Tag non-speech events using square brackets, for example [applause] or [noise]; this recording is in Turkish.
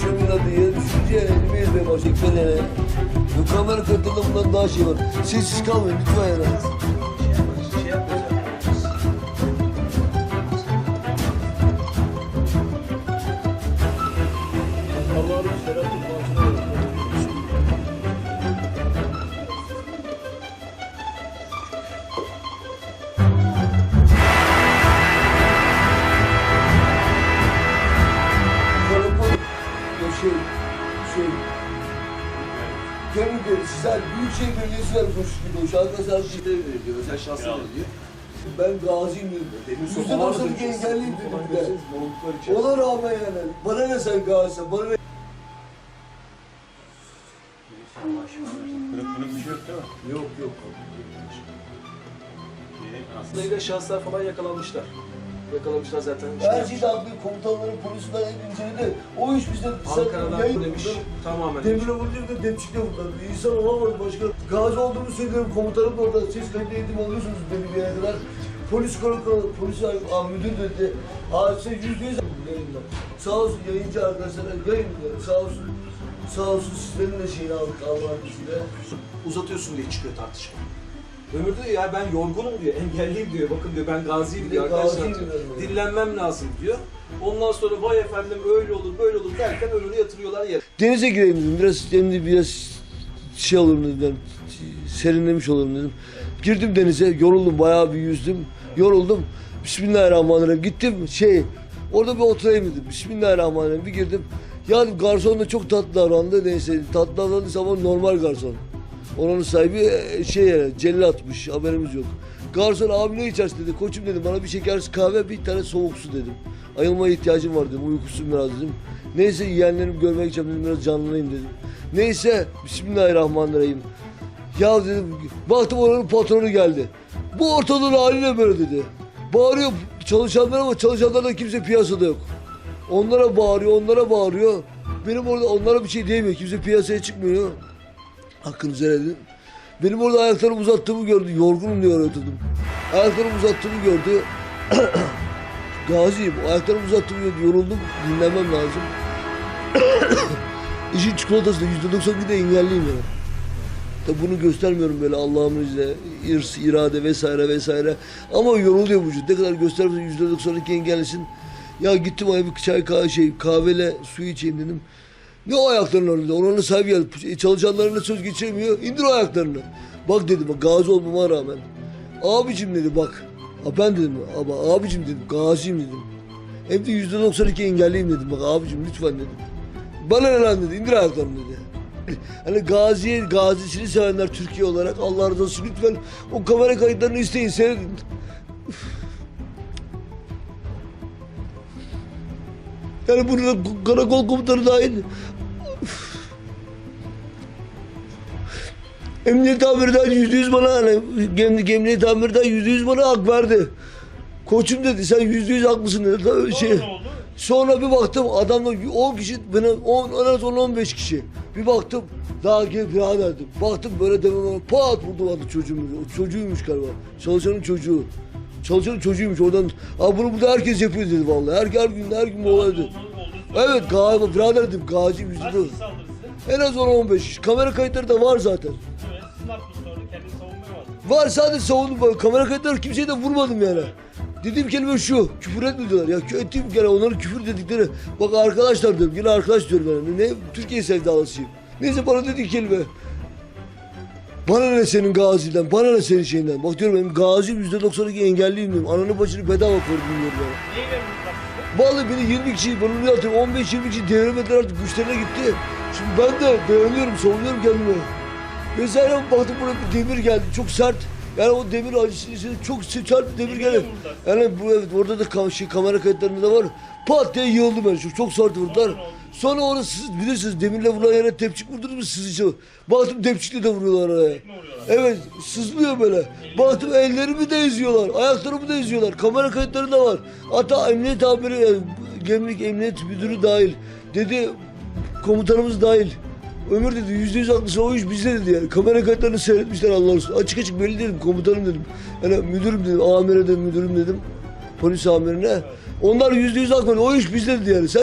şununla diye düşünce elimi yemeye başlayıp ben hele. Mükemmel katılımdan daha şey var. Sessiz kalmayın lütfen ya. Allah'ın şerefli parçaları. Belediyesi vermiş gibi o şarkı sarkı diyor. Özel şahsına diyor. Ben gaziyim dedim. Yüzde doksan iki engelliyim dedim de. Ona rağmen yani. Bana ne sen gazisin, bana ne? Kırık kırık bir şey yok değil mi? Yok yok. Aslında şahıslar falan yakalanmışlar. Yakalamışlar zaten. Her şeyde haklı komutanların polisinden inceledi. O iş bizde Ankara'dan yayın- demiş tamamen. Demire vuracak da depçikle vurdular. İnsan olamadı başka. Gazi olduğumu söylüyorum komutanım da orada. Siz kayıtlı eğitim alıyorsunuz beni bir kadar. Polis karakola, polis müdür dedi. Hadise yüzde yüz yayında. Sağ olsun yayıncı arkadaşlar yayında. Sağ olsun. Sağ olsun sizlerin de şeyini aldık Allah'ın izniyle. Uzatıyorsun diye çıkıyor tartışma. Ömür diyor ya ben yorgunum diyor, engelliyim diyor. Bakın diyor ben gaziyim diyor arkadaşlar. diyor. Dinlenmem lazım diyor. Ondan sonra vay efendim öyle olur böyle olur derken Ömür'ü yatırıyorlar yere. Denize gireyim dedim. Biraz biraz şey olurum dedim. Serinlemiş olurum dedim. Girdim denize. Yoruldum. Bayağı bir yüzdüm. Yoruldum. Bismillahirrahmanirrahim. Gittim şey orada bir oturayım dedim. Bismillahirrahmanirrahim. Bir girdim. Ya garson da çok tatlı davrandı. Neyse tatlı davrandı ama normal garson. Oranın sahibi e, şey yani cellatmış. Haberimiz yok. Garson abi ne içersin dedi. Koçum dedim bana bir şekersiz kahve bir tane soğuk su dedim. Ayılmaya ihtiyacım var dedim. Uykusuzum biraz dedim. Neyse yeğenlerimi görmek için dedim biraz canlanayım dedim. Neyse Bismillahirrahmanirrahim. Ya dedim baktım oranın patronu geldi. Bu ortalığın haline böyle dedi. Bağırıyor çalışanlar ama çalışanlardan kimse piyasada yok. Onlara bağırıyor, onlara bağırıyor. Benim orada onlara bir şey diyemiyor. Kimse piyasaya çıkmıyor. Hakkınızı helal edin. Benim orada ayaklarımı uzattığımı gördü. Yorgunum diye oturdum. Ayaklarımı uzattığımı gördü. [coughs] Gaziyim. Ayaklarımı uzattığımı gördü. Yoruldum. Dinlenmem lazım. [coughs] İşin çikolatası da yüzde doksan bir engelliyim yani. Tabi bunu göstermiyorum böyle Allah'ın izniyle. İrs, irade vesaire vesaire. Ama yoruluyor vücut. Ne kadar göstermesen yüzde doksan iki engellisin. Ya gittim aya bir çay kahve şey kahveyle su içeyim dedim. Ne o ayaklarının önünde? Oranın sahibi geldi. Çalışanlarına söz geçiremiyor. İndir o ayaklarını. Bak dedim bak gazi olmama rağmen. Abicim dedi bak. Ha ben dedim ama abicim dedim gaziyim dedim. Hem de yüzde doksan iki engelliyim dedim bak abicim lütfen dedim. Bana ne lan dedi indir ayaklarını dedi. Hani gaziye, gazisini sevenler Türkiye olarak Allah razı olsun lütfen o kamera kayıtlarını isteyin seyredin. Yani bunu karakol komutanı dahil. Emniyet amirden yüzde yüz bana hani emniyet, emniyet amirden yüzde yüz bana hak verdi. Koçum dedi sen yüzde yüz haklısın dedi. Şey, sonra bir baktım adamla 10 kişi bana 10 en az 10-15 kişi. Bir baktım daha gel biraderdim. Baktım böyle demem pat vurdulardı çocuğumu. O çocuğuymuş galiba. Çalışanın çocuğu. Çalışanın çocuğuymuş oradan. Abi bunu burada herkes yapıyor dedi vallahi. Her, her gün her gün bu olaydı. Evet galiba birader dedim gazi kişi size? En az 10-15. Kamera kayıtları da var zaten. Evet, sizin orada kendini savunmaya var. Var sadece savundum. Kamera kayıtları kimseye de vurmadım yani. Dediğim kelime şu. Küfür etmediler. Ya ettiğim kere onların küfür dedikleri. Bak arkadaşlar diyorum. Yine arkadaş diyorum yani. Ne Türkiye sevdalısıyım. Neyse bana dediği kelime. Bana ne senin gaziden, bana ne senin şeyinden. Bak diyorum benim gaziyim yüzde 92 engelliyim diyorum. Ananı başını bedava korudum diyorum bak size? Vallahi beni 20 kişi, bana ne atıyor 15-20 kişi deviremediler artık güçlerine gitti. Şimdi ben de dayanıyorum, savunuyorum kendimi. Vesaire baktım buraya bir demir geldi, çok sert. Yani o demir acısını içinde çok bir demir geldi. Yani bu evet orada da kam şey, kamera kayıtlarında da var. Pat diye yığıldı ben çok, çok sert vurdular. Sonra orası siz bilirsiniz demirle vurulan yere tepçik vurdunuz mu sızıcı? Baktım tepçikle de vuruyorlar oraya. Evet sızlıyor böyle. Baktım ellerimi de eziyorlar, ayaklarımı da eziyorlar. Kamera kayıtları da var. Hatta emniyet amiri, yani gemlik emniyet müdürü dahil. Dedi komutanımız dahil. Ömür dedi yüzde yüz haklısın o iş bizde dedi yani. Kamera kayıtlarını seyretmişler Allah olsun. Açık açık belli dedim komutanım dedim. Yani müdürüm dedim, amire dedim, müdürüm dedim. Polis amirine. Onlar yüzde yüz haklı. O iş bizde dedi yani. Sen